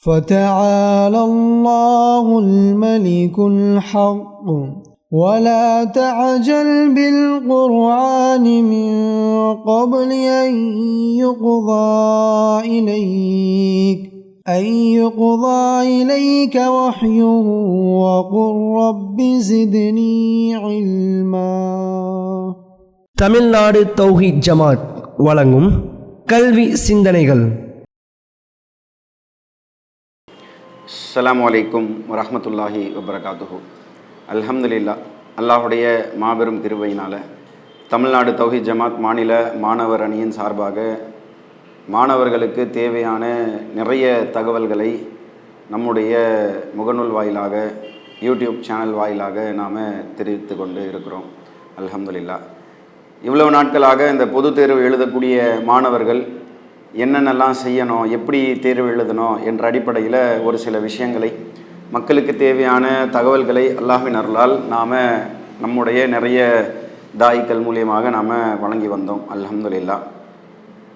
فتعالى الله الملك الحق ولا تعجل بالقرآن من قبل أن يقضى إليك أن يقضى إليك وحيه وقل رب زدني علما தமிழ்நாடு தௌஹீத் ஜமாத் வழங்கும் கல்வி சிந்தனைகள் அஸ்லாம் வலைக்கும் வரமத்துல்லாஹி வபரகாத்துஹு. அல்ஹம்துலில்லா அல்லாஹுடைய மாபெரும் திருவையினால் தமிழ்நாடு தௌஹீத் ஜமாத் மாநில மாணவர் அணியின் சார்பாக மாணவர்களுக்கு தேவையான நிறைய தகவல்களை நம்முடைய முகநூல் வாயிலாக யூடியூப் சேனல் வாயிலாக நாம் தெரிவித்து கொண்டு இருக்கிறோம். அல்ஹம்துலில்லா. இவ்வளவு நாட்களாக இந்த பொது தேர்வு எழுதக்கூடிய மாணவர்கள் என்னென்னலாம் செய்யணும் எப்படி தேர்வு எழுதணும் என்ற அடிப்படையில் ஒரு சில விஷயங்களை மக்களுக்கு தேவையான தகவல்களை அல்லாஹ்வின் அருளால் நாம் நம்முடைய நிறைய தாய்க்கள் மூலியமாக நாம் வழங்கி வந்தோம் அலமதுல்லா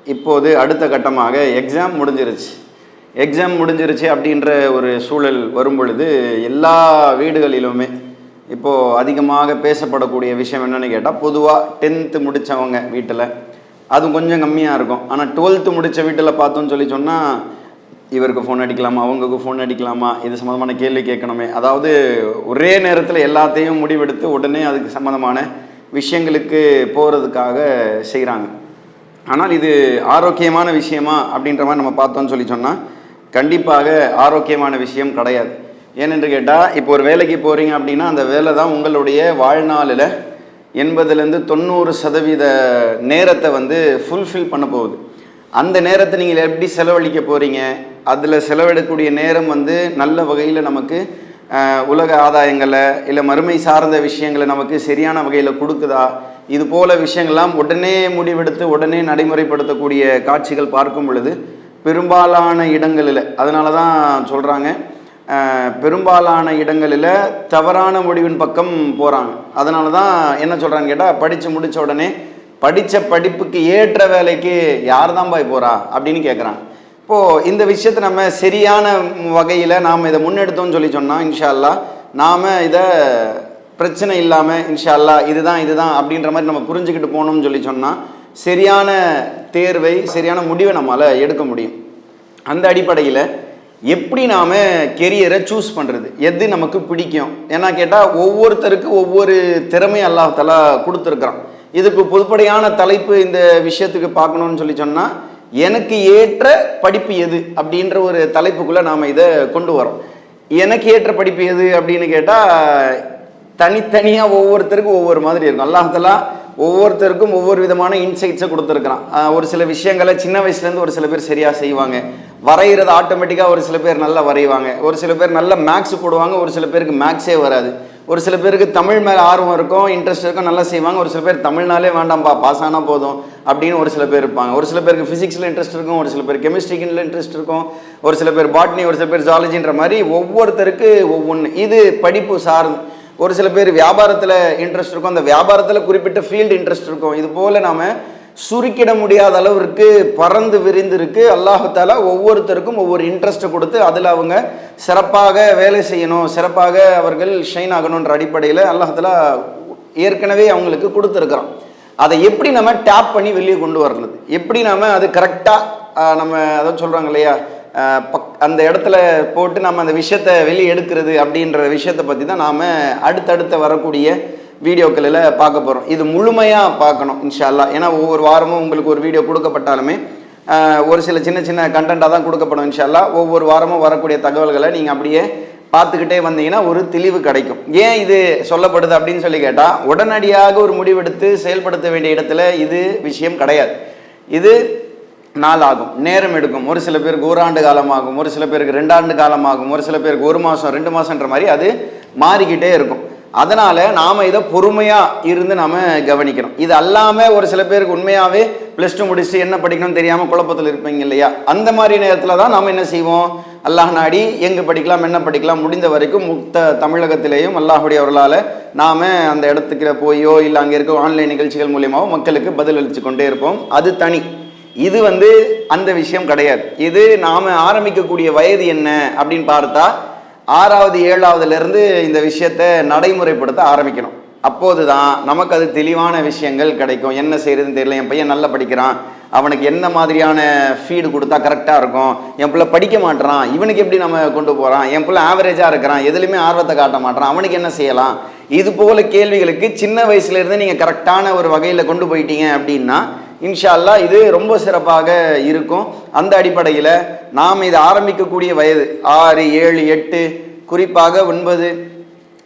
இப்போது அடுத்த கட்டமாக எக்ஸாம் முடிஞ்சிருச்சு. எக்ஸாம் முடிஞ்சிருச்சு அப்படின்ற ஒரு சூழல் வரும் பொழுது எல்லா வீடுகளிலுமே இப்போது அதிகமாக பேசப்படக்கூடிய விஷயம் என்னென்னு கேட்டால் பொதுவாக டென்த்து முடித்தவங்க வீட்டில் அது கொஞ்சம் கம்மியாக இருக்கும். ஆனால் டுவெல்த்து முடித்த வீட்டில் பார்த்தோன்னு சொல்லி சொன்னால் இவருக்கு ஃபோன் அடிக்கலாமா? அவங்களுக்கு ஃபோன் அடிக்கலாமா? இது சம்மந்தமான கேள்வி கேட்கணுமே. அதாவது ஒரே நேரத்தில் எல்லாத்தையும் முடிவெடுத்து உடனே அதுக்கு சம்மந்தமான விஷயங்களுக்கு போகிறதுக்காக செய்கிறாங்க ஆனால் இது ஆரோக்கியமான விஷயமா அப்படின்ற மாதிரி நம்ம பார்த்தோம்னு சொல்லி சொன்னால் கண்டிப்பாக ஆரோக்கியமான விஷயம் கிடையாது. ஏனென்று கேட்டால் இப்போ ஒரு வேலைக்கு போகிறீங்க அப்படின்னா அந்த வேலை தான் உங்களுடைய வாழ்நாளில் எண்பதுலேருந்து தொண்ணூறு சதவீத நேரத்தை வந்து ஃபுல்ஃபில் பண்ண போகுது. அந்த நேரத்தை நீங்கள் எப்படி செலவழிக்க போகிறீங்க அதில் செலவிடக்கூடிய நேரம் வந்து நல்ல வகையில் நமக்கு உலக ஆதாயங்களை இல்லை மறுமை சார்ந்த விஷயங்களை நமக்கு சரியான வகையில் கொடுக்குதா? இது போல விஷயங்கள்லாம் உடனே முடிவெடுத்து உடனே நடைமுறைப்படுத்தக்கூடிய காட்சிகள் பார்க்கும் பொழுது பெரும்பாலான இடங்களில் அதனால தான் சொல்கிறாங்க பெரும்பாலான இடங்களில் தவறான முடிவின் பக்கம் போகிறாங்க அதனால தான் என்ன சொல்கிறான்னு கேட்டால் படித்து முடித்த உடனே படித்த படிப்புக்கு ஏற்ற வேலைக்கு யார் தான் போய் போகிறா அப்படின்னு கேட்குறாங்க இப்போது இந்த விஷயத்தை நம்ம சரியான வகையில் நாம் இதை முன்னெடுத்தோம்னு சொல்லி சொன்னால் இன்ஷா அல்லாஹ் நாம் இதை பிரச்சனை இல்லாமல் இன்ஷா அல்லாஹ் இதுதான் இதுதான் அப்படின்ற மாதிரி நம்ம புரிஞ்சுக்கிட்டு போகணும்னு சொல்லி சொன்னால் சரியான தேர்வை சரியான முடிவை நம்மளால் எடுக்க முடியும். அந்த அடிப்படையில் எப்படி நாம் கெரியரை சூஸ் பண்ணுறது எது நமக்கு பிடிக்கும்? ஏன்னா கேட்டால் ஒவ்வொருத்தருக்கு ஒவ்வொரு திறமை அல்லாஹலா கொடுத்துருக்குறான். இதுக்கு பொதுப்படையான தலைப்பு இந்த விஷயத்துக்கு பார்க்கணும்னு சொல்லி சொன்னால் எனக்கு ஏற்ற படிப்பு எது? அப்படின்ற ஒரு தலைப்புக்குள்ளே நாம் இதை கொண்டு வரோம். எனக்கு ஏற்ற படிப்பு எது? அப்படின்னு கேட்டால் தனித்தனியாக ஒவ்வொருத்தருக்கும் ஒவ்வொரு மாதிரி இருக்கும். அல்லாஹலா ஒவ்வொருத்தருக்கும் ஒவ்வொரு விதமான இன்சைட்ஸை கொடுத்துருக்குறான். ஒரு சில விஷயங்களை சின்ன வயசுலேருந்து ஒரு சில பேர் சரியாக செய்வாங்க. வரைகிறது ஆட்டோமேட்டிக்காக ஒரு சில பேர் நல்லா வரைவாங்க ஒரு சில பேர் நல்லா மேக்ஸ் போடுவாங்க ஒரு சில பேருக்கு மேக்ஸே வராது ஒரு சில பேருக்கு தமிழ் மேலே ஆர்வம் இருக்கும் இன்ட்ரெஸ்ட் இருக்கும் நல்லா செய்வாங்க ஒரு சில பேர் தமிழ்னாலே வேண்டாம்ப்பா பாஸ் ஆனால் போதும் அப்படின்னு ஒரு சில பேர் இருப்பாங்க ஒரு சில பேருக்கு ஃபிசிக்ஸில் இன்ட்ரெஸ்ட் இருக்கும் ஒரு சில பேர் கெமிஸ்ட்ரிக்கில் இன்ட்ரெஸ்ட் இருக்கும் ஒரு சில பேர் பாட்னி ஒரு சில பேர் ஜாலஜின்ற மாதிரி ஒவ்வொருத்தருக்கு ஒவ்வொன்று இது படிப்பு சார்ந்து ஒரு சில பேர் வியாபாரத்தில் இன்ட்ரெஸ்ட் இருக்கும் அந்த வியாபாரத்தில் குறிப்பிட்ட ஃபீல்டு இன்ட்ரெஸ்ட் இருக்கும் இது போல் நாம் சுருக்கிட முடியாத அளவிற்கு பறந்து விரிந்திருக்கு. அல்லாஹால ஒவ்வொருத்தருக்கும் ஒவ்வொரு இன்ட்ரெஸ்ட்டை கொடுத்து அதில் அவங்க சிறப்பாக வேலை செய்யணும் சிறப்பாக அவர்கள் ஷைன் ஆகணுன்ற அடிப்படையில் அல்லாஹால ஏற்கனவே அவங்களுக்கு கொடுத்துருக்குறான். அதை எப்படி நம்ம டேப் பண்ணி வெளியே கொண்டு வர்றது? எப்படி நம்ம அது கரெக்டாக நம்ம அதான் சொல்கிறாங்க இல்லையா? பக் அந்த இடத்துல போட்டு நம்ம அந்த விஷயத்தை வெளியே எடுக்கிறது அப்படின்ற விஷயத்தை பற்றி தான் நாம் அடுத்தடுத்த வரக்கூடிய வீடியோக்களில் பார்க்க போகிறோம் இது முழுமையாக பார்க்கணும் இன்ஷால்லா ஏன்னா ஒவ்வொரு வாரமும் உங்களுக்கு ஒரு வீடியோ கொடுக்கப்பட்டாலுமே ஒரு சில சின்ன சின்ன கண்டென்ட்டாக தான் கொடுக்கப்படும் இன்ஷால்லா ஒவ்வொரு வாரமும் வரக்கூடிய தகவல்களை நீங்கள் அப்படியே பார்த்துக்கிட்டே வந்தீங்கன்னா ஒரு தெளிவு கிடைக்கும். ஏன் இது சொல்லப்படுது அப்படின்னு சொல்லி கேட்டால் உடனடியாக ஒரு முடிவெடுத்து செயல்படுத்த வேண்டிய இடத்துல இது விஷயம் கிடையாது. இது நாள் ஆகும் நேரம் எடுக்கும். ஒரு சில பேருக்கு ஒரு ஆண்டு காலமாகும் ஒரு சில பேருக்கு ரெண்டாண்டு காலமாகும் ஒரு சில பேருக்கு ஒரு மாதம் ரெண்டு மாதன்ற மாதிரி அது மாறிக்கிட்டே இருக்கும். அதனால் நாம் இதை பொறுமையாக இருந்து நாம் கவனிக்கணும். இது அல்லாமல் ஒரு சில பேருக்கு உண்மையாகவே ப்ளஸ் டூ முடிச்சு என்ன படிக்கணும்னு தெரியாமல் குழப்பத்தில் இருப்பீங்க இல்லையா? அந்த மாதிரி நேரத்தில் தான் நாம் என்ன செய்வோம்? அல்லாஹ் நாடி எங்கே படிக்கலாம் என்ன படிக்கலாம் முடிந்த வரைக்கும் முக்த தமிழகத்திலேயும் அல்லாஹுடைய அவர்களால் நாம் அந்த இடத்துக்கு போயோ இல்லை அங்கே இருக்க ஆன்லைன் நிகழ்ச்சிகள் மூலியமாகவும் மக்களுக்கு பதில் அளித்து கொண்டே இருப்போம். அது தனி. இது வந்து அந்த விஷயம் கிடையாது. இது நாம ஆரம்பிக்கக்கூடிய வயது என்ன அப்படின்னு பார்த்தா ஆறாவது ஏழாவதுலேருந்து இந்த விஷயத்தை நடைமுறைப்படுத்த ஆரம்பிக்கணும். அப்போது தான் நமக்கு அது தெளிவான விஷயங்கள் கிடைக்கும். என்ன செய்யறதுன்னு தெரியல. என் பையன் நல்லா படிக்கிறான். அவனுக்கு என்ன மாதிரியான ஃபீடு கொடுத்தா கரெக்டாக இருக்கும்? என் பிள்ளை படிக்க மாட்டேறான். இவனுக்கு எப்படி நம்ம கொண்டு போகிறான் என் பிள்ளை ஆவரேஜாக இருக்கிறான். எதுலேயுமே ஆர்வத்தை காட்ட மாட்டேறான். அவனுக்கு என்ன செய்யலாம்? இது போல கேள்விகளுக்கு சின்ன வயசுலேருந்து நீங்கள் கரெக்டான ஒரு வகையில் கொண்டு போயிட்டீங்க அப்படின்னா இன்ஷா அல்லாஹ் இது ரொம்ப சிறப்பாக இருக்கும். அந்த அடிப்படையில் நாம் இதை ஆரம்பிக்கக்கூடிய வயது ஆறு ஏழு எட்டு குறிப்பாக ஒன்பது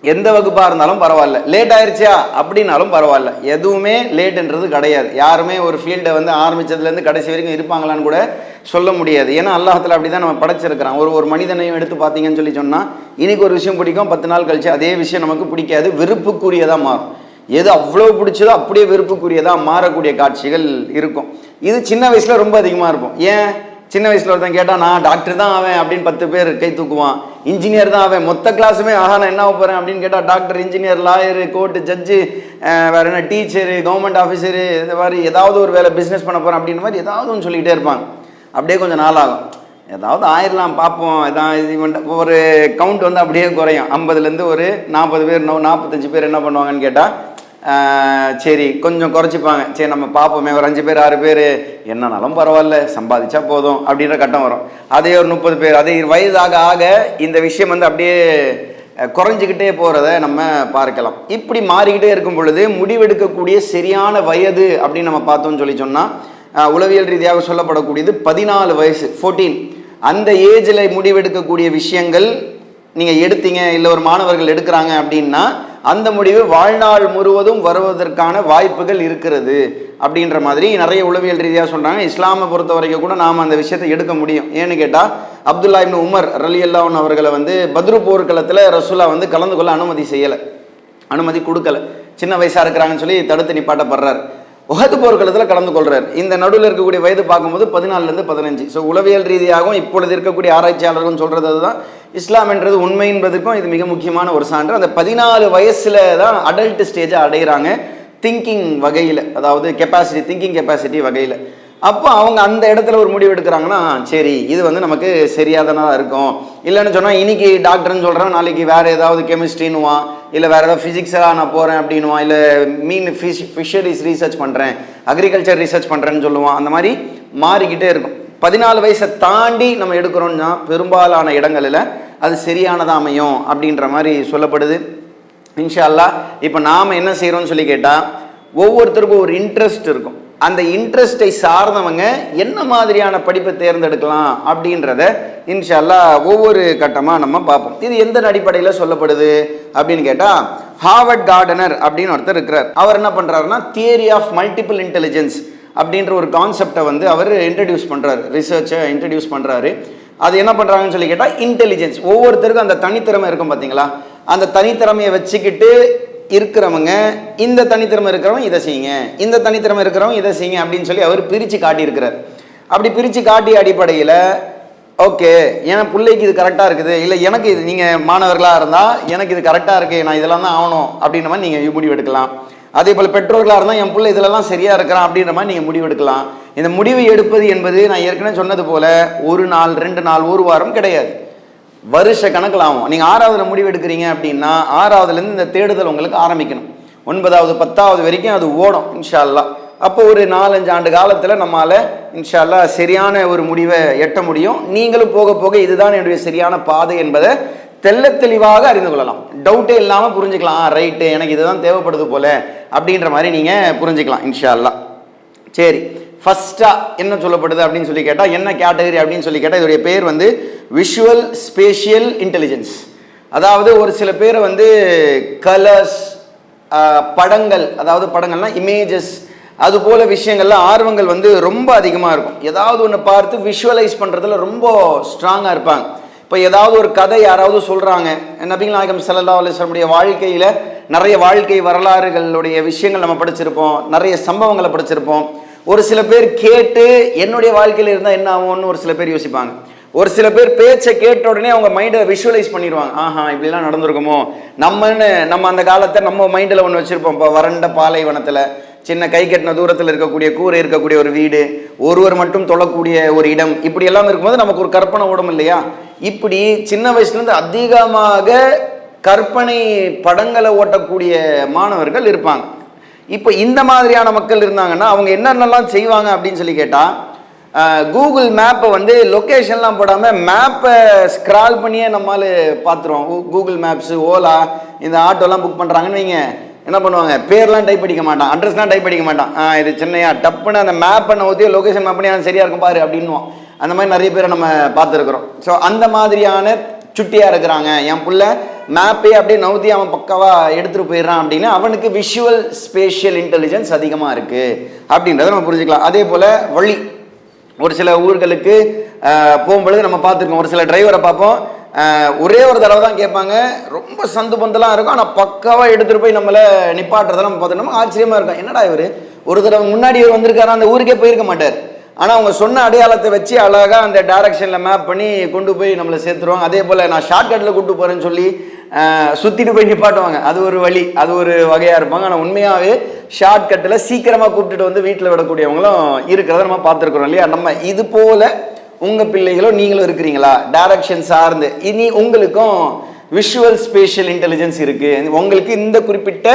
எந்த வகுப்பாக இருந்தாலும் பரவாயில்ல. லேட் ஆயிருச்சா? அப்படின்னாலும் பரவாயில்ல. எதுவுமே லேட்டுன்றது கிடையாது. யாருமே ஒரு ஃபீல்டை வந்து ஆரம்பிச்சதுலேருந்து கடைசி வரைக்கும் இருப்பாங்களான்னு கூட சொல்ல முடியாது. ஏன்னா அல்லாஹத்தில் அப்படி தான் நம்ம படைச்சிருக்கிறான் ஒரு ஒரு மனிதனையும் எடுத்து பார்த்தீங்கன்னு சொல்லி சொன்னால் இன்னைக்கு ஒரு விஷயம் பிடிக்கும் பத்து நாள் கழிச்சு அதே விஷயம் நமக்கு பிடிக்காது. வெறுப்புக்குரியதாக மாறும். எது அவ்வளோ பிடிச்சதோ அப்படியே விருப்புக்குரியதாக மாறக்கூடிய காட்சிகள் இருக்கும். இது சின்ன வயசில் ரொம்ப அதிகமாக இருக்கும். ஏன்? சின்ன வயசில் ஒருத்தன் கேட்டால் நான் டாக்டர் தான் ஆவேன் அப்படின்னு பத்து பேர் கை தூக்குவான். இன்ஜினியர் தான் ஆவேன். மொத்த கிளாஸுமே ஆஹா நான் என்ன ஆக போகிறேன் அப்படின்னு கேட்டால் doctor engineer lawyer court judge வேற என்ன டீச்சரு கவர்மெண்ட் ஆஃபீஸரு இந்த மாதிரி ஏதாவது ஒரு வேலை பிஸ்னஸ் பண்ண போகிறேன் அப்படின்ற மாதிரி ஏதாவது ஒன்று சொல்லிக்கிட்டே இருப்பாங்க. அப்படியே கொஞ்சம் நாள் ஆகும். ஏதாவது ஆயிரலாம் பார்ப்போம். இதான் இது ஒரு கவுண்ட் வந்து அப்படியே குறையும். ஐம்பதுலேருந்து ஒரு நாற்பது பேர் நோ- நாற்பத்தஞ்சு பேர் என்ன பண்ணுவாங்கன்னு கேட்டால் சரி கொஞ்சம் குறைச்சிப்பாங்க. சரி நம்ம பார்ப்போமே ஒரு அஞ்சு பேர் ஆறு பேர். என்னன்னாலும் பரவாயில்ல சம்பாதிச்சா போதும் அப்படின்ற கட்டம் வரும். அதே ஒரு முப்பது பேர் அதே வயதாக ஆக இந்த விஷயம் வந்து அப்படியே குறைஞ்சிக்கிட்டே போகிறத நம்ம பார்க்கலாம். இப்படி மாறிக்கிட்டே இருக்கும் பொழுது முடிவெடுக்கக்கூடிய சரியான வயது அப்படின்னு நம்ம பார்த்தோம்னு சொல்லி சொன்னால் உளவியல் ரீதியாக சொல்லப்படக்கூடியது பதினாலு வயசு ஃபோர்டீன் அந்த ஏஜில் முடிவெடுக்கக்கூடிய விஷயங்கள் நீங்கள் எடுத்தீங்க இல்லை ஒரு மாணவர்கள் எடுக்கிறாங்க அப்படின்னா அந்த முடிவு வாழ்நாள் முழுவதும் வருவதற்கான வாய்ப்புகள் இருக்கிறது அப்படின்ற மாதிரி நிறைய உளவியல் ரீதியாக சொல்கிறாங்க இஸ்லாமை பொறுத்த வரைக்கும் கூட நாம் அந்த விஷயத்தை எடுக்க முடியும். ஏன்னு கேட்டால் அப்துல்லா இப்னு உமர் ரலி அல்லாஹன் அவர்களை வந்து பத்ரு போர்க்களத்தில் ரசூலா வந்து கலந்து கொள்ள அனுமதி செய்யலை. அனுமதி கொடுக்கல. சின்ன வயசாக இருக்கிறாங்கன்னு சொல்லி தடுத்து நிப்பாட்டப்படுறார். உகது போர்க்களத்தில் கலந்து கொள்கிறார் இந்த நடுவில் இருக்கக்கூடிய வயது பார்க்கும்போது பதினாலுலேருந்து பதினஞ்சு. ஸோ உளவியல் ரீதியாகவும் இப்பொழுது இருக்கக்கூடிய ஆராய்ச்சியாளர்கள் சொல்கிறது அதுதான். இஸ்லாம் என்றது உண்மை என்பதற்கும் இது மிக முக்கியமான ஒரு சான்று. அந்த பதினாலு வயசில் தான் அடல்ட் ஸ்டேஜை அடைகிறாங்க. திங்கிங் வகையில் அதாவது கெப்பாசிட்டி திங்கிங் கெப்பாசிட்டி வகையில். அப்போ அவங்க அந்த இடத்துல ஒரு முடிவு எடுக்கிறாங்கன்னா சரி இது வந்து நமக்கு சரியாதானதாக இருக்கும். இல்லைன்னு சொன்னால் இன்னைக்கு டாக்டர்னு சொல்கிறேன் நாளைக்கு வேறு ஏதாவது கெமிஸ்ட்ரின்னுவான் இல்லை வேறு ஏதாவது ஃபிசிக்ஸாக நான் போகிறேன் அப்படின்னுவான். இல்லை மீன் ஃபிஷ் ஃபிஷரிஸ் ரீசர்ச் பண்ணுறேன் அக்ரிகல்ச்சர் ரிசர்ச் பண்ணுறேன்னு சொல்லுவான். அந்த மாதிரி மாறிக்கிட்டே இருக்கும். பதினாலு வயசை தாண்டி நம்ம எடுக்கிறோம்னா பெரும்பாலான இடங்களில் அது சரியானதாக அமையும் அப்படின்ற மாதிரி சொல்லப்படுது. இன்ஷா அல்லாஹ் இப்போ நாம் என்ன செய்கிறோம்னு சொல்லி கேட்டால் ஒவ்வொருத்தருக்கும் ஒரு இன்ட்ரெஸ்ட் இருக்கும். அந்த இன்ட்ரெஸ்ட்டை சார்ந்தவங்க என்ன மாதிரியான படிப்பை தேர்ந்தெடுக்கலாம் அப்படின்றத இன்ஷால்லா ஒவ்வொரு கட்டமாக நம்ம பார்ப்போம். இது எந்த அடிப்படையில் சொல்லப்படுது அப்படின்னு கேட்டால் ஹார்வர்ட் கார்டனர் அப்படின்னு ஒருத்தர் இருக்கிறார். அவர் என்ன பண்ணுறாருன்னா தியரி ஆஃப் மல்டிபிள் இன்டெலிஜென்ஸ் அப்படின்ற ஒரு கான்செப்டை வந்து அவர் இன்ட்ரடியூஸ் பண்ணுறாரு ரிசர்ச்சை இன்ட்ரடியூஸ் பண்ணுறாரு அது என்ன பண்ணுறாங்கன்னு சொல்லி கேட்டால் இன்டெலிஜென்ஸ் ஒவ்வொருத்தருக்கும் அந்த தனித்திறமை இருக்கும் பார்த்தீங்களா அந்த தனித்திறமையை வச்சுக்கிட்டு இருக்கிறவங்க இந்த தனித்திறமை இருக்கிறவங்க இதை செய்யுங்க. இந்த தனித்திறமை இருக்கிறவங்க இதை செய்யுங்க அப்படின்னு சொல்லி அவர் பிரித்து காட்டியிருக்கிறார். அப்படி பிரித்து காட்டிய அடிப்படையில் ஓகே என் பிள்ளைக்கு இது கரெக்டாக இருக்குது. இல்லை எனக்கு இது நீங்கள் மாணவர்களாக இருந்தால் எனக்கு இது கரெக்டாக இருக்குது நான் இதெல்லாம் தான் ஆகணும் அப்படின்ற மாதிரி நீங்கள் முடிவு எடுக்கலாம் அதே போல் பெற்றோர்களாக இருந்தால் என் பிள்ளை இதிலெல்லாம் சரியாக இருக்கிறான் அப்படின்ற மாதிரி நீங்கள் முடிவு எடுக்கலாம் இந்த முடிவு எடுப்பது என்பது நான் ஏற்கனவே சொன்னது போல ஒரு நாள் ரெண்டு நாள் ஒரு வாரம் கிடையாது. வருஷ கணக்கில் ஆகும். நீங்கள் ஆறாவதுல முடிவு எடுக்கிறீங்க அப்படின்னா ஆறாவதுலேருந்து இந்த தேடுதல் உங்களுக்கு ஆரம்பிக்கணும். ஒன்பதாவது பத்தாவது வரைக்கும் அது ஓடும் இன்ஷால்லா அப்போ ஒரு நாலஞ்சு ஆண்டு காலத்தில் நம்மால் இன்ஷால்லா சரியான ஒரு முடிவை எட்ட முடியும். நீங்களும் போக போக இதுதான் என்னுடைய சரியான பாதை என்பதை தெல்ல தெளிவாக அறிந்து கொள்ளலாம். டவுட்டே இல்லாமல் புரிஞ்சுக்கலாம். ரைட்டு எனக்கு இதுதான் தேவைப்படுது போல. அப்படின்ற மாதிரி நீங்கள் புரிஞ்சுக்கலாம் இன்ஷா அல்லாஹ் சரி ஃபஸ்ட்டாக என்ன சொல்லப்படுது அப்படின்னு சொல்லி கேட்டால் என்ன கேட்டகரி அப்படின்னு சொல்லி கேட்டால் இதோடைய பேர் வந்து விஷுவல் ஸ்பேஷியல் இன்டெலிஜென்ஸ் அதாவது ஒரு சில பேரை வந்து கலர்ஸ் படங்கள் அதாவது படங்கள்லாம் இமேஜஸ் அது போல விஷயங்கள்ல ஆர்வங்கள் வந்து ரொம்ப அதிகமாக இருக்கும். ஏதாவது ஒன்று பார்த்து விஷுவலைஸ் பண்ணுறதுல ரொம்ப ஸ்ட்ராங்காக இருப்பாங்க. இப்போ ஏதாவது ஒரு கதை யாராவது சொல்கிறாங்க நபிகள் நாயகம் ஸல்லல்லாஹு அலைஹி வாழ்க்கையில் நிறைய வாழ்க்கை வரலாறுகளுடைய விஷயங்கள் நம்ம படிச்சிருப்போம் நிறைய சம்பவங்களை படிச்சிருப்போம். ஒரு சில பேர் கேட்டு என்னுடைய வாழ்க்கையில் இருந்தால் என்ன ஆகும்னு ஒரு சில பேர் யோசிப்பாங்க. ஒரு சில பேர் பேச்சை கேட்ட உடனே அவங்க மைண்டை விஷுவலைஸ் பண்ணிடுவாங்க. ஆஹா இப்படிலாம் நடந்திருக்குமோ? நம்மன்னு நம்ம அந்த காலத்தை நம்ம மைண்டில் ஒன்று வச்சுருப்போம். இப்போ வறண்ட பாலைவனத்தில் சின்ன கை கட்டின தூரத்தில் இருக்கக்கூடிய கூரை இருக்கக்கூடிய ஒரு வீடு ஒருவர் மட்டும் தொழக்கூடிய ஒரு இடம் இப்படி எல்லாம் இருக்கும்போது நமக்கு ஒரு கற்பனை ஓடும் இல்லையா? இப்படி சின்ன வயசுலேருந்து அதிகமாக கற்பனை படங்களை ஓட்டக்கூடிய மாணவர்கள் இருப்பாங்க. இப்போ இந்த மாதிரியான மக்கள் இருந்தாங்கன்னா அவங்க என்னென்னலாம் செய்வாங்க அப்படின்னு சொல்லி கேட்டால் கூகுள் மேப்பை வந்து லொக்கேஷன்லாம் போடாமல் மேப்பை ஸ்க்ரால் பண்ணியே நம்மால் பார்த்துருவோம். கூகுள் மேப்ஸு ஓலா இந்த ஆட்டோலாம் புக் பண்ணுறாங்கன்னு வைங்க. என்ன பண்ணுவாங்க? பேர்லாம் டைப் அடிக்க மாட்டான். அட்ரஸ்லாம் டைப் அடிக்க மாட்டான். இது சென்னையா? டப்புன்னு அந்த மேப்பை ஊற்றி லொக்கேஷன் மேப் பண்ணி சரியாக இருக்கும் பாரு அப்படின்னுவோம் அந்த மாதிரி நிறைய பேரை நம்ம பார்த்துருக்குறோம். ஸோ அந்த மாதிரியான சுட்டியாக இருக்கிறாங்க. என் பிள்ளை மேப்பே அப்படியே நவுத்தி அவன் பக்காவாக எடுத்துகிட்டு போயிடுறான் அப்படின்னு அவனுக்கு விஷுவல் ஸ்பேஷியல் இன்டெலிஜென்ஸ் அதிகமாக இருக்குது அப்படின்றத நம்ம புரிஞ்சுக்கலாம். அதே போல் வழி. ஒரு சில ஊர்களுக்கு போகும்பொழுது நம்ம பார்த்துருக்கோம். ஒரு சில டிரைவரை பார்ப்போம். ஒரே ஒரு தடவை தான் கேட்பாங்க. ரொம்ப சந்து பந்தெல்லாம் இருக்கும். ஆனால் பக்காவாக எடுத்துகிட்டு போய் நம்மளை நிப்பாட்டுறதை நம்ம பார்த்தோம் ஆச்சரியமாக இருக்கும். என்னடா இவர்? ஒரு தடவை முன்னாடி இவர் வந்திருக்காரு அந்த ஊருக்கே போயிருக்க மாட்டார். ஆனால் அவங்க சொன்ன அடையாளத்தை வச்சு அழகாக அந்த டைரக்ஷனில் மேப் பண்ணி கொண்டு போய் நம்மளை சேர்த்துருவாங்க. அதே போல் நான் ஷார்ட்கட்டில் கூட்டு போகிறேன்னு சொல்லி சுற்றிட்டு போய் நிப்பாட்டுவாங்க. அது ஒரு வழி அது ஒரு வகையாக இருப்பாங்க. ஆனால் உண்மையாகவே ஷார்ட்கட்டில் சீக்கிரமாக கூப்பிட்டுட்டு வந்து வீட்டில் விடக்கூடியவங்களும் இருக்கிறத நம்ம பார்த்துருக்குறோம் இல்லையா? நம்ம இது போல் உங்கள் பிள்ளைகளோ நீங்களும் இருக்கிறீங்களா? டைரக்ஷன் சார்ந்து. இனி உங்களுக்கும் விஷுவல் ஸ்பேஷியல் இன்டெலிஜென்ஸ் இருக்குது உங்களுக்கு இந்த குறிப்பிட்ட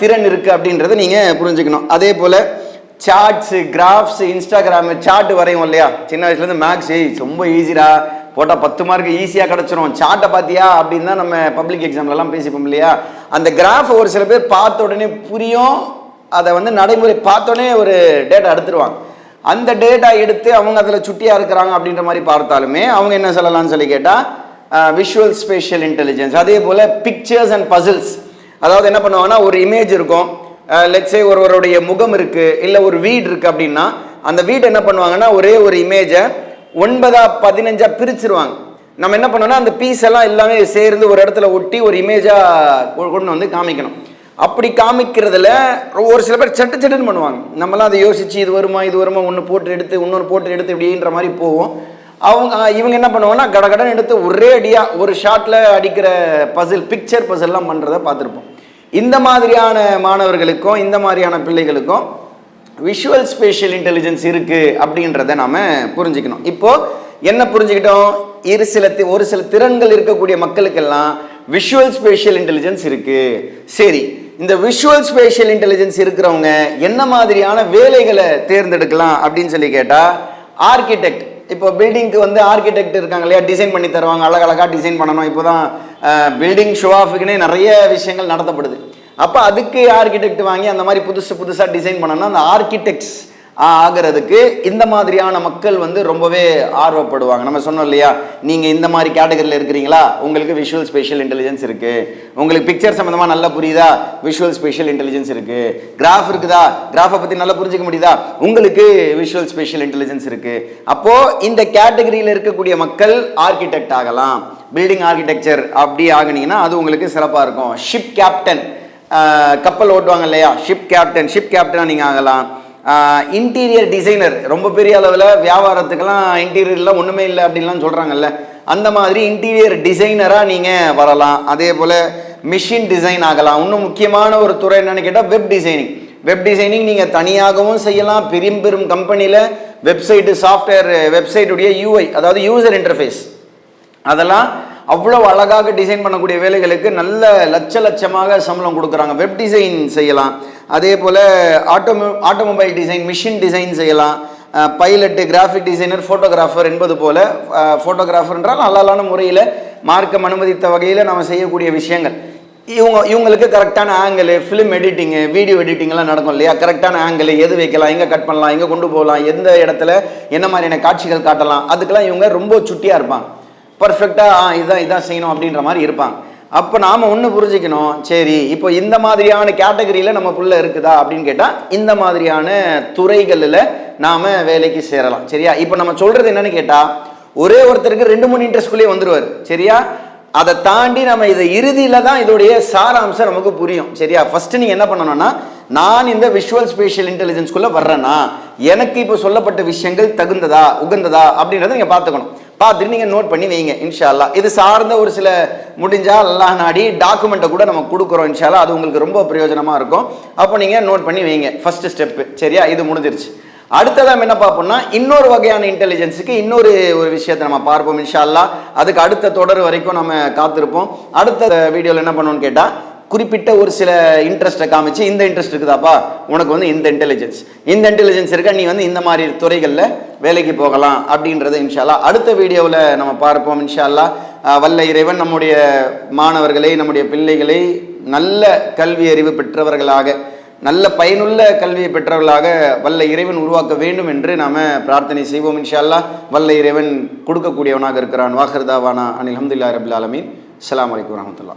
திறன் இருக்குது அப்படின்றத நீங்கள் புரிஞ்சுக்கணும். அதே போல் சார்ட்ஸு கிராஃப்ஸ் இன்ஸ்டாகிராமு சார்ட் வரையும் இல்லையா? சின்ன வயசுலேருந்து மேக்ஸ் ஏய் ரொம்ப ஈஸிடா போட்டால் பத்து மார்க் ஈஸியாக கிடச்சிரும். சார்ட்டை பார்த்தியா அப்படின்னு தான் நம்ம பப்ளிக் எக்ஸாம்லலாம் பேசிப்போம் இல்லையா? அந்த கிராஃபை ஒரு சில பேர் பார்த்த உடனே புரியும். அதை வந்து நடைமுறை பார்த்தோன்னே ஒரு டேட்டா எடுத்துருவாங்க. அந்த டேட்டா எடுத்து அவங்க அதில் சுட்டியாக இருக்கிறாங்க அப்படின்ற மாதிரி பார்த்தாலுமே அவங்க என்ன சொல்லலாம்னு சொல்லி கேட்டால் விஷுவல் ஸ்பேஷியல் இன்டெலிஜென்ஸ் அதே போல் பிக்சர்ஸ் அண்ட் பசில்ஸ் அதாவது என்ன பண்ணுவாங்கன்னா ஒரு இமேஜ் இருக்கும். லெட்ஸே ஒருவருடைய முகம் இருக்குது இல்லை ஒரு வீடு இருக்குது அப்படின்னா அந்த வீடு என்ன பண்ணுவாங்கன்னா ஒரே ஒரு இமேஜை ஒன்பதாக பதினஞ்சா பிரிச்சிருவாங்க. நம்ம என்ன பண்ணோம்னா அந்த பீஸ் எல்லாம் எல்லாமே சேர்ந்து ஒரு இடத்துல ஒட்டி ஒரு இமேஜாக கொண்டு வந்து காமிக்கணும். அப்படி காமிக்கிறதுல ஒரு சில பேர் சட்டு சட்டுன்னு பண்ணுவாங்க. நம்மலாம் அதை யோசிச்சு இது வருமா இது வருமா ஒன்று போட்டு எடுத்து இன்னொன்று போட்டு எடுத்து இப்படின்ற மாதிரி போவோம் அவங்க இவங்க என்ன பண்ணுவாங்கன்னா கடகடன் எடுத்து ஒரே அடியாக ஒரு ஷாட்டில் அடிக்கிற பசில் பிக்சர் பசில்லாம் பண்ணுறத பார்த்துருப்போம். இந்த மாதிரியான மாணவர்களுக்கும் இந்த மாதிரியான பிள்ளைகளுக்கும் விஷுவல் ஸ்பேஷியல் இன்டெலிஜென்ஸ் இருக்குது அப்படின்றத நாம் புரிஞ்சுக்கணும். இப்போது என்ன புரிஞ்சுக்கிட்டோம்? இரு சில தி- ஒரு சில திறன்கள் இருக்கக்கூடிய மக்களுக்கெல்லாம் விஷுவல் ஸ்பேஷியல் இன்டெலிஜென்ஸ் இருக்குது சரி இந்த விஷுவல் ஸ்பேஷியல் இன்டெலிஜென்ஸ் இருக்கிறவங்க என்ன மாதிரியான வேலைகளை தேர்ந்தெடுக்கலாம் அப்படின்னு சொல்லி கேட்டால் ஆர்கிடெக்ட் இப்போ பில்டிங்க்கு வந்து ஆர்கிடெக்ட் இருக்காங்க இல்லையா? டிசைன் பண்ணி தருவாங்க அழகழகாக டிசைன் பண்ணணும். இப்போ தான் பில்டிங் ஷோ ஆஃபுக்குன்னே நிறைய விஷயங்கள் நடத்தப்படுது. அப்போ அதுக்கு ஆர்கிடெக்ட் வாங்கி அந்த மாதிரி புதுசு புதுசாக டிசைன் பண்ணணும் அந்த ஆர்கிடெக்ட்ஸ் ஆகிறதுக்கு இந்த மாதிரியான மக்கள் வந்து ரொம்பவே ஆர்வப்படுவாங்க. நம்ம சொன்னோம் இல்லையா? நீங்கள் இந்த மாதிரி கேட்டகரியில் இருக்கிறீங்களா? உங்களுக்கு விஷுவல் ஸ்பெஷல் இன்டெலிஜென்ஸ் இருக்குது உங்களுக்கு பிக்சர் சம்மந்தமாக நல்லா புரியுதா? விஷுவல் ஸ்பெஷல் இன்டெலிஜென்ஸ் இருக்குது கிராஃப் இருக்குதா? கிராஃபை பற்றி நல்லா புரிஞ்சுக்க முடியுதா? உங்களுக்கு விஷுவல் ஸ்பெஷல் இன்டெலிஜென்ஸ் இருக்குது அப்போது இந்த கேட்டகரியில் இருக்கக்கூடிய மக்கள் ஆர்கிடெக்ட் ஆகலாம். பில்டிங் ஆர்கிடெக்சர் அப்படி ஆகுனீங்கன்னா அது உங்களுக்கு சிறப்பாக இருக்கும். ஷிப் கேப்டன் கப்பல் ஓட்டுவாங்க இல்லையா? ஷிப் கேப்டன் ஷிப் கேப்டனாக நீங்கள் ஆகலாம். இன்டீரியர் டிசைனர் ரொம்ப பெரிய அளவில் வியாபாரத்துக்கெல்லாம் இன்டீரியர்லாம் ஒன்றுமே இல்லை அப்படின்லாம் சொல்கிறாங்கல்ல அந்த மாதிரி இன்டீரியர் டிசைனராக நீங்கள் வரலாம். அதே போல் மிஷின் டிசைன் ஆகலாம். இன்னும் முக்கியமான ஒரு துறை என்னன்னு கேட்டால் வெப் டிசைனிங் வெப் டிசைனிங் நீங்கள் தனியாகவும் செய்யலாம். பெரும் பெரும் கம்பெனியில் வெப்சைட்டு சாஃப்ட்வேர் வெப்சைட்டுடைய யூஐ அதாவது யூசர் இன்டர்ஃபேஸ் அதெல்லாம் அவ்வளோ அழகாக டிசைன் பண்ணக்கூடிய வேலைகளுக்கு நல்ல லட்ச லட்சமாக சம்பளம் கொடுக்குறாங்க. வெப் டிசைன் செய்யலாம். அதே போல் ஆட்டோமோ ஆட்டோமொபைல் டிசைன் மிஷின் டிசைன் செய்யலாம். பைலட்டு கிராஃபிக் டிசைனர் ஃபோட்டோகிராஃபர் என்பது போல் ஃபோட்டோகிராஃபர் என்றால் நல்லாலான முறையில் மார்க்கம் அனுமதித்த வகையில் நம்ம செய்யக்கூடிய விஷயங்கள். இவங்க இவங்களுக்கு கரெக்டான ஆங்கிள் ஃபிலிம் எடிட்டிங்கு வீடியோ எடிட்டிங்லாம் நடக்கும் இல்லையா? கரெக்டான ஆங்கிள் எது வைக்கலாம் எங்கே கட் பண்ணலாம் எங்கே கொண்டு போகலாம் எந்த இடத்துல என்ன மாதிரியான காட்சிகள் காட்டலாம் அதுக்கெல்லாம் இவங்க ரொம்ப சுட்டியாக இருப்பாங்க. பர்ஃபெக்டாக ஆ இதான் இதான் செய்யணும் அப்படின்ற மாதிரி இருப்பாங்க. அப்போ நாம் ஒன்று புரிஞ்சுக்கணும். சரி இப்போ இந்த மாதிரியான கேட்டகரியில் நம்ம புள்ள இருக்குதா அப்படின்னு கேட்டால் இந்த மாதிரியான துறைகளில் நாம் வேலைக்கு சேரலாம். சரியா? இப்போ நம்ம சொல்கிறது என்னென்னு கேட்டால் ஒரே ஒருத்தருக்கு ரெண்டு மூணு இன்ட்ரெஸ்ட்குள்ளேயே வந்துடுவார் சரியா? அதை தாண்டி நம்ம இதை இறுதியில் தான் இதோடைய சாராம்சம் நமக்கு புரியும். சரியா? ஃபஸ்ட்டு நீங்கள் என்ன பண்ணணும்னா நான் இந்த விஷுவல் ஸ்பேஷியல் இன்டெலிஜென்ஸ்குள்ளே வர்றேன்னா எனக்கு இப்போ சொல்லப்பட்ட விஷயங்கள் தகுந்ததா உகந்ததா அப்படின்றத நீங்கள் பார்த்துக்கணும். பார்த்துட்டு நீங்கள் நோட் பண்ணி வைங்க இன்ஷால்லா இது சார்ந்த ஒரு சில முடிஞ்சால் அல்லாஹ் நாடி டாக்குமெண்ட்டை கூட நம்ம கொடுக்குறோம் இன்ஷால்லா அது உங்களுக்கு ரொம்ப பிரயோஜனமாக இருக்கும். அப்போ நீங்கள் நோட் பண்ணி வைங்க ஃபஸ்ட்டு ஸ்டெப்பு சரியா? இது முடிஞ்சிருச்சு. அடுத்ததாக என்ன பார்ப்போம்னா இன்னொரு வகையான இன்டெலிஜென்ஸுக்கு இன்னொரு ஒரு விஷயத்தை நம்ம பார்ப்போம் இன்ஷால்லா அதுக்கு அடுத்த தொடர் வரைக்கும் நம்ம காத்திருப்போம். அடுத்த வீடியோவில் என்ன பண்ணுவோம்னு கேட்டால் குறிப்பிட்ட ஒரு சில இன்ட்ரெஸ்ட்டை காமிச்சு இந்த இன்ட்ரெஸ்ட் இருக்குதாப்பா உனக்கு வந்து இந்த இன்டெலிஜென்ஸ் இந்த இன்டெலிஜென்ஸ் இருக்கா நீ வந்து இந்த மாதிரி துறைகளில் வேலைக்கு போகலாம் அப்படின்றத இன்ஷால்லா அடுத்த வீடியோவில் நம்ம பார்ப்போம் இன்ஷால்லா வல்ல இறைவன் நம்முடைய மாணவர்களை நம்முடைய பிள்ளைகளை நல்ல கல்வி அறிவு பெற்றவர்களாக நல்ல பயனுள்ள கல்வியை பெற்றவர்களாக வல்ல இறைவன் உருவாக்க வேண்டும் என்று நாம பிரார்த்தனை செய்வோம் இன்ஷால்லா வல்ல இறைவன் கொடுக்கக்கூடியவனாக இருக்கிறான். வாஹர்தாவானா அனில் அஹமதுல்லா ரபுல் ஆலமீன். அலாம் வலைக்கம் வரமத்துல்லா